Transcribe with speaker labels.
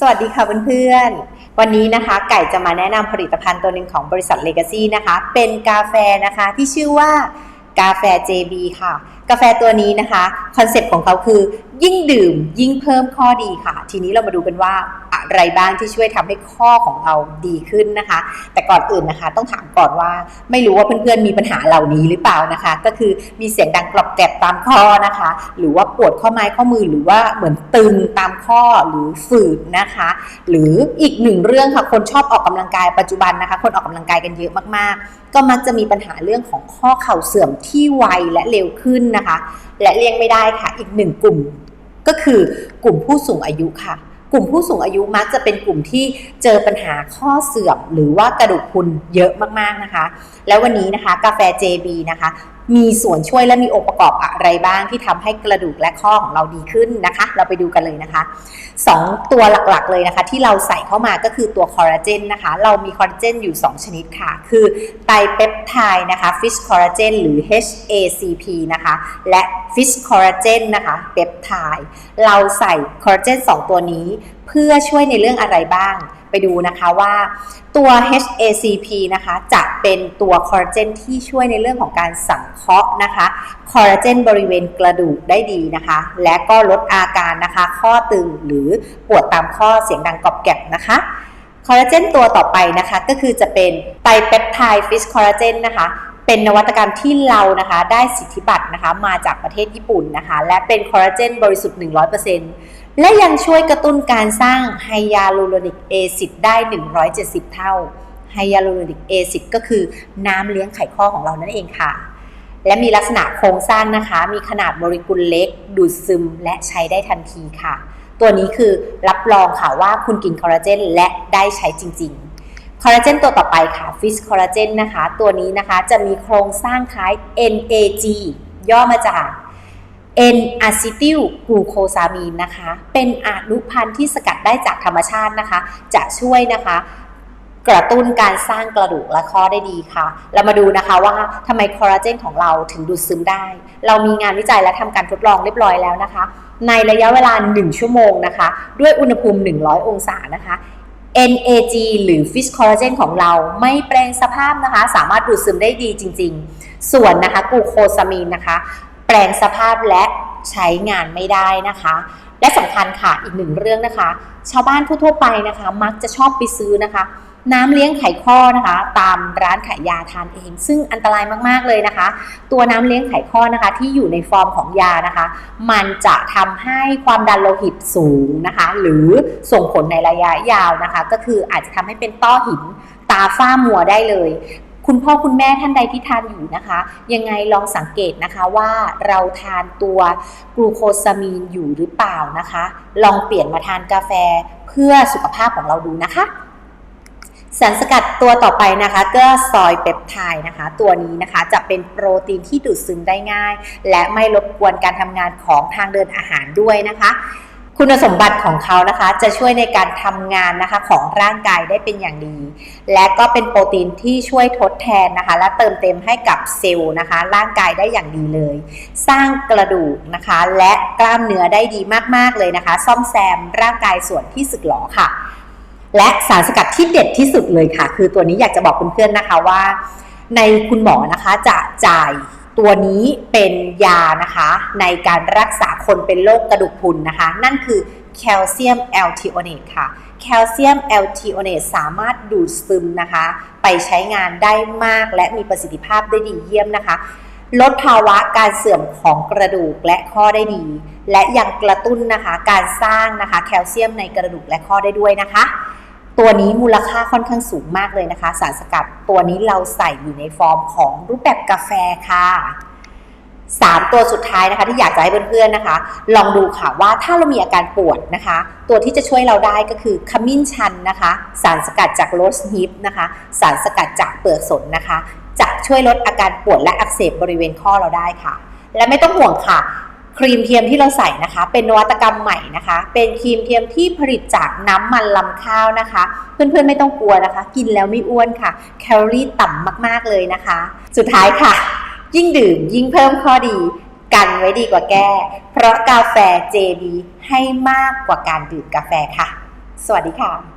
Speaker 1: สวัสดีค่ะเพื่อนๆ วันนี้นะคะ ไก่จะมาแนะนำผลิตภัณฑ์ตัวหนึ่งของบริษัท Legacy นะคะ เป็นกาแฟนะคะที่ชื่อว่ากาแฟ JB ค่ะ กาแฟตัวนี้นะคะ คอนเซปต์ของเขาคือ ยิ่งดื่มยิ่งเพิ่มข้อดีค่ะ ทีนี้เรามาดูกันว่า อะไรบ้างที่ช่วยทำให้ข้อของเราดีขึ้นนะคะ แต่ก่อนอื่นนะคะ ต้องถามก่อนว่าไม่รู้ว่าเพื่อนๆมีปัญหาเหล่านี้หรือเปล่านะคะ ก็คือมีเสียงดังกรอบแกรบตามข้อนะคะ หรือว่าปวดข้อไม้ข้อมือหรือว่าเหมือนตึงตามข้อหรือฝืดนะคะ หรืออีกหนึ่งเรื่องค่ะคนชอบออกกำลังกายปัจจุบันนะคะ คนออกกำลังกายกันเยอะมากๆ ก็มักจะมีปัญหาเรื่องของข้อเข่าเสื่อมที่ไวและเร็วขึ้นนะคะ และเลี่ยงไม่ได้ค่ะ อีกหนึ่งกลุ่มก็คือกลุ่มผู้สูงอายุค่ะ กลุ่มผู้สูงอายุมักจะเป็นกลุ่มที่เจอปัญหาข้อเสื่อมหรือว่ากระดูกพุนเยอะมากๆนะคะ แล้ววันนี้นะคะกาแฟ JB นะคะ มีส่วนช่วยและมีองค์ประกอบอะไรบ้างที่ทำให้กระดูกและข้อของเราดีขึ้นนะคะ เราไปดูกันเลยนะคะ 2 ตัวหลักๆเลยนะคะ ที่เราใส่เข้ามาก็คือตัวคอลลาเจนนะคะ เรามีคอลลาเจนอยู่ 2 ชนิดค่ะ คือไตเปปไทด์นะคะฟิชคอลลาเจนหรือ HACP นะคะ และฟิชคอลลาเจนนะคะเปปไทด์เราใส่คอลลาเจน2 ตัวนี้ เพื่อช่วยในเรื่องอะไรบ้าง ไปดูนะคะว่าตัว HACP นะคะจะเป็นตัวคอลลาเจนที่ช่วยในเรื่องของการสังเคราะห์นะคะคอลลาเจนบริเวณกระดูกได้ดีนะคะ และก็ลดอาการนะคะ ข้อตึงหรือปวดตามข้อเสียงดังกรอบแกรบนะคะคอลลาเจนตัวต่อไปนะคะก็คือจะเป็นไตรเปปไทด์ฟิชคอลลาเจนนะคะเป็นนวัตกรรมที่เรานะคะได้สิทธิบัตรนะคะมาจากประเทศญี่ปุ่นนะคะ และเป็นคอลลาเจนบริสุทธิ์ 100% และยังช่วยกระตุ้นการสร้างไฮยาลูโรนิกแอซิดได้ 170 เท่า ไฮยาลูโรนิกแอซิดก็คือน้ำเลี้ยงไขข้อของเรานั่นเองค่ะ และมีลักษณะโครงสร้างนะคะ มีขนาดโมเลกุลเล็ก ดูดซึมและใช้ได้ทันทีค่ะ ตัวนี้คือรับรองค่ะว่าคุณกินคอลลาเจนและได้ใช้จริงๆ คอลลาเจนตัวต่อไปค่ะฟิชคอลลาเจนนะคะ ตัวนี้นะคะจะมีโครงสร้างคล้าย NAG ย่อมาจาก N อะซิติลกลูโคซามีนนะคะ เป็นอนุพันธ์ที่สกัดได้จากธรรมชาตินะคะ จะช่วยนะคะ กระตุ้นการสร้างกระดูกและข้อได้ดีค่ะ เรามาดูนะคะว่าทำไมคอลลาเจนของเราถึงดูดซึมได้ เรามีงานวิจัยและทำการทดลองเรียบร้อยแล้วนะคะ ในระยะเวลา 1 ชั่วโมงนะคะ ด้วยอุณหภูมิ 100 องศานะคะ NAG หรือ Fish Collagen ของเราไม่แปลงสภาพนะคะ สามารถดูดซึมได้ดีจริง ๆ ส่วนนะคะกลูโคซามีนนะคะ แปลงสภาพและใช้งานไม่ได้นะคะ และสำคัญค่ะอีกหนึ่งเรื่องนะคะ ชาวบ้านทั่วไปนะคะ มักจะชอบไปซื้อนะคะ น้ำเลี้ยงไข่ข้อนะคะ ตามร้านขายยาทานเอง ซึ่งอันตรายมากๆเลยนะคะ ตัวน้ำเลี้ยงไข่ข้อนะคะ ที่อยู่ในฟอร์มของยานะคะ มันจะทำให้ความดันโลหิตสูงนะคะ หรือส่งผลในระยะยาวนะคะ ก็คืออาจจะทำให้เป็นต้อหินตาฝ้ามัวได้เลย คุณพ่อคุณแม่ท่านใดที่ทานอยู่นะคะ ยังไงลองสังเกตนะคะว่าเราทานตัวกลูโคซามีนอยู่หรือเปล่านะคะ ลองเปลี่ยนมาทานกาแฟเพื่อสุขภาพของเราดูนะคะสารสกัดตัวต่อไปนะคะก็ซอยเปปไทด์นะคะ ตัวนี้นะคะจะเป็นโปรตีนที่ดูดซึมได้ง่าย และไม่รบกวนการทำงานของทางเดินอาหารด้วยนะคะ คุณสมบัติของเขานะคะ จะช่วยในการทำงานนะคะของร่างกายได้เป็นอย่างดี และก็เป็นโปรตีนที่ช่วยทดแทนนะคะ และเติมเต็มให้กับเซลล์นะคะ ร่างกายได้อย่างดีเลย สร้างกระดูกนะคะ และกล้ามเนื้อได้ดีมากๆเลยนะคะ ซ่อมแซมร่างกายส่วนที่สึกหรอค่ะ และสารสกัดที่เด็ดที่สุดเลยค่ะ คือตัวนี้อยากจะบอกเพื่อนๆนะคะว่า ในคุณหมอนะคะจะจ่าย ตัวนี้เป็นยานะคะในการรักษาคนเป็นโรคกระดูกพรุนนะคะ นั่นคือแคลเซียมแอลทิโอเนตค่ะแคลเซียมแอลทิโอเนตสามารถดูดซึมนะคะ ไปใช้งานได้มากและมีประสิทธิภาพได้ดีเยี่ยมนะคะ ลดภาวะการเสื่อมของกระดูกและข้อได้ดี และยังกระตุ้นนะคะการสร้างนะคะแคลเซียมในกระดูกและข้อได้ด้วยนะคะ ตัวนี้มูลค่าค่อนข้างสูงมากเลยนะคะ สารสกัดตัวนี้เราใส่อยู่ในฟอร์มของรูปแบบกาแฟค่ะ3ตัวสุดท้ายนะคะ ที่อยากจะให้เพื่อนๆนะคะ ลองดูค่ะว่าถ้าเรามีอาการปวดนะคะ ตัวที่จะช่วยเราได้ก็คือขมิ้นชันนะคะ สารสกัดจากโรสฮิปนะคะ สารสกัดจากเปลือกสนนะคะ จะช่วยลดอาการปวดและอักเสบบริเวณข้อเราได้ค่ะ และไม่ต้องห่วงค่ะ ครีมเทียมที่เราใส่นะคะ เป็นนวัตกรรมใหม่นะคะ เป็นครีมเทียมที่ผลิตจากน้ำมันลำข้าวนะคะ เพื่อนๆไม่ต้องกลัวนะคะ กินแล้วไม่อ้วนค่ะ แคลอรี่ต่ำมากๆเลยนะคะ สุดท้ายค่ะ ยิ่งดื่มยิ่งเพิ่มข้อดี กันไว้ดีกว่าแก้ เพราะกาแฟ JB ให้มากกว่าการดื่มกาแฟค่ะ สวัสดีค่ะ